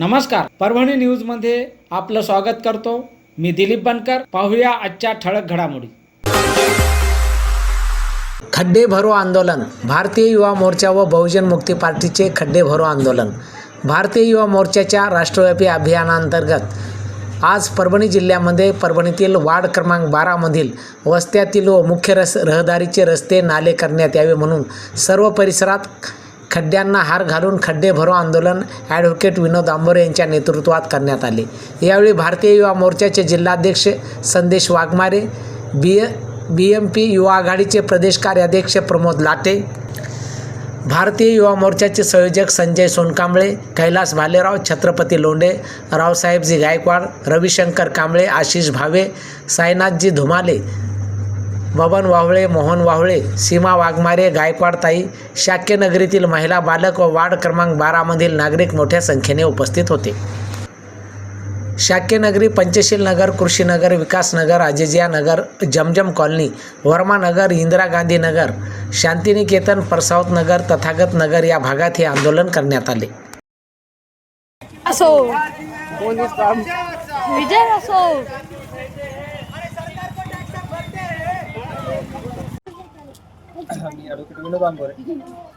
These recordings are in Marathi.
नमस्कार. परभणी न्यूजमध्ये आपलं स्वागत करतो. मी दिलीप बनकर. पाहूया आजच्या ठळक घडामोडी. खड्डे भरो आंदोलन. भारतीय युवा मोर्चा व बहुजन मुक्ती पार्टीचे खड्डे भरो आंदोलन. भारतीय युवा मोर्चाच्या राष्ट्रव्यापी अभियानांतर्गत आज परभणी जिल्ह्यामध्ये परभणीतील वार्ड क्रमांक बारामधील वस्त्यातील व मुख्य रस रहदारीचे रस्ते नाले करण्यात यावे म्हणून सर्व परिसरात खड्ड्यांना हार घालून खड्डे भरो आंदोलन ॲडव्होकेट विनोद आंबोरे यांच्या नेतृत्वात करण्यात आले. यावेळी भारतीय युवा मोर्चाचे जिल्हाध्यक्ष Sandesh Waghmare B B M P युवा आघाडीचे प्रदेश कार्याध्यक्ष प्रमोद लाटे भारतीय युवा मोर्चाचे संयोजक संजय सोनकांबळे कैलास भालेराव छत्रपती लोंढे रावसाहेबजी गायकवाड रविशंकर कांबळे आशिष भावे साईनाथजी धुमाले बबन वावळे मोहन वावळे सीमा वाघमारे गायकवाडताई शाक्यनगरीतील महिला बालक व वार्ड क्रमांक बारामधील नागरिक मोठ्या संख्येने उपस्थित होते. शाक्यनगरी पंचशील नगर कृषीनगर विकासनगर अजिजिया नगर जमजम कॉलनी वर्मा नगर इंदिरा गांधी नगर शांतिनिकेतन परसावत नगर तथागत नगर या भागात हे आंदोलन करण्यात आले. असो. विजय असो. मी ॲडव्होकेट विनोद आंबोरे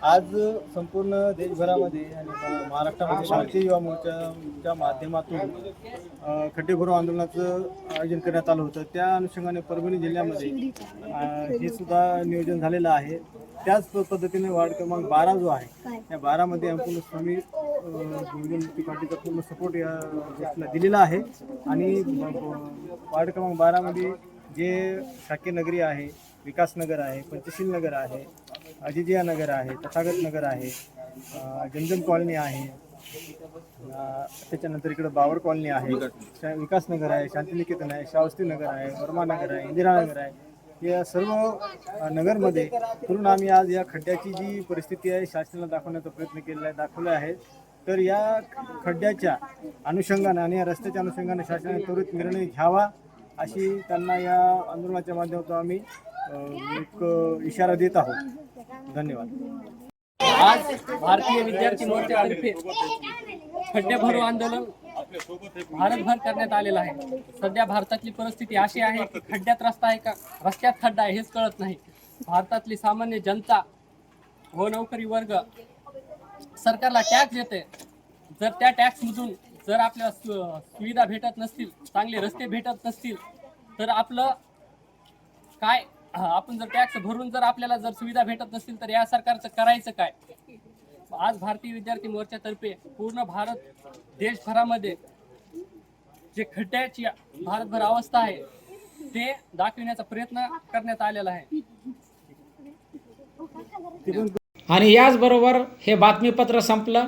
आज संपूर्ण देशभरामध्ये आणि महाराष्ट्रामध्ये भारतीय युवा मोर्चाच्या माध्यमातून खड्डेभरो आंदोलनाचं आयोजन करण्यात आलं होतं. त्या अनुषंगाने परभणी जिल्ह्यामध्ये हे सुद्धा नियोजन झालेलं आहे. त्याच पद्धतीने वार्ड क्रमांक बारा जो आहे त्या बारामध्ये संपूर्ण स्वामी पार्टीचा पूर्ण सपोर्ट या गोष्टीला दिलेला आहे. आणि वार्ड क्रमांक बारामध्ये जे शाक्य नगरी आहे विकासनगर आहे पंचशील नगर आहे अजिजिया नगर आहे तथागत नगर आहे अ, जमजम कॉलनी आहे त्याच्यानंतर इकडं बावर कॉलनी आहे शा- विकासनगर आहे शांतिनिकेतन आहे शावस्ती नगर आहे वर्मा नगर आहे इंदिरा नगर आहे. या सर्व नगरमध्ये करून आम्ही आज या खड्ड्याची जी परिस्थिती आहे शासनाला दाखवण्याचा प्रयत्न केलेला आहे दाखवला आहे. तर या खड्ड्याच्या अनुषंगाने आणि या रस्त्याच्या अनुषंगाने शासनाने त्वरित निर्णय घ्यावा. अशी त्यांना या आंदोलनाच्या माध्यमातून आम्ही एक इशारा देत आहोत. धन्यवाद. आज भारतीय विद्यार्थी मोर्चातर्फे खड्डे भरो आंदोलन भारतभर करण्यात आलेलं आहे. सध्या भारतातली परिस्थिती अशी आहे की खड्ड्यात रस्ता आहे का? रस्त्यात खड्डा आहे हेच कळत नाही. भारतातली सामान्य जनता व नोकरी वर्ग सरकारला टॅक्स देते. जर त्या टॅक्समधून जर आपल्या सुविधा भेटत नसतील चांगले रस्ते भेटत नसतील तर आपलं काय आपण जर टॅक्स भरून जर आपल्याला जर सुविधा भेटत नसतील तर या सरकारचं करायचं काय? आज भारतीय विद्यार्थी मोर्चातर्फे पूर्ण भारत देशभरामध्ये जे खड्ड्याची भारतभर अवस्था आहे ते दाखविण्याचा प्रयत्न करण्यात आलेला आहे. आणि याचबरोबर हे बातमीपत्र संपलं.